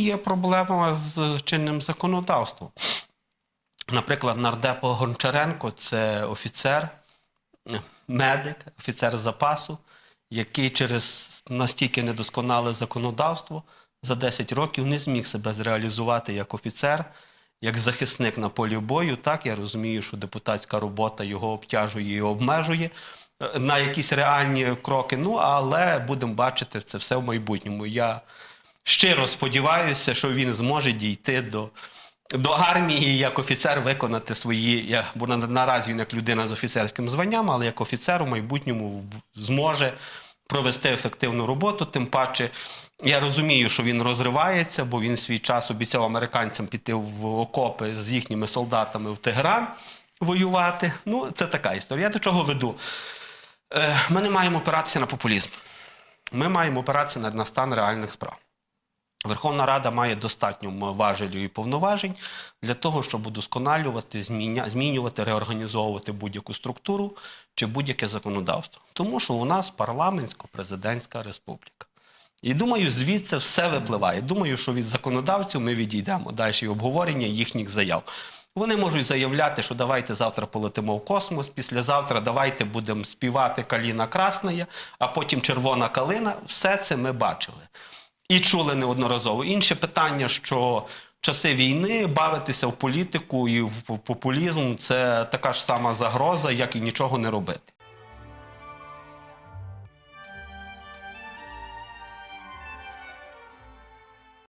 є проблема з чинним законодавством. Наприклад, нардепо Гончаренко це офіцер, медик, офіцер запасу, який через настільки недосконале законодавство за 10 років не зміг себе зреалізувати як офіцер, як захисник на полі бою. Так, я розумію, що депутатська робота його обтяжує і обмежує е, на якісь реальні кроки. Ну, але будемо бачити це все в майбутньому. Я щиро сподіваюся, що він зможе дійти до. До армії як офіцер виконати свої, я, бо наразі він як людина з офіцерським званням, але як офіцер у майбутньому зможе провести ефективну роботу. Тим паче, я розумію, що він розривається, бо він свій час обіцяв американцям піти в окопи з їхніми солдатами в Тегеран воювати. Ну, це така історія. Я до чого веду? Е, ми не маємо опиратися на популізм. Ми маємо опиратися на, на стан реальних справ. Верховна Рада має достатньо важелів і повноважень для того, щоб удосконалювати, змінювати, реорганізовувати будь-яку структуру чи будь-яке законодавство. Тому що у нас парламентсько-президентська республіка. І думаю, звідси все випливає. Думаю, що від законодавців ми відійдемо далі обговорення їхніх заяв. Вони можуть заявляти, що давайте завтра полетимо в космос, післязавтра давайте будемо співати Каліна Красная, а потім червона калина. Все це ми бачили і чули неодноразово. Інше питання, що в часи війни бавитися в політику і в популізм це така ж сама загроза, як і нічого не робити.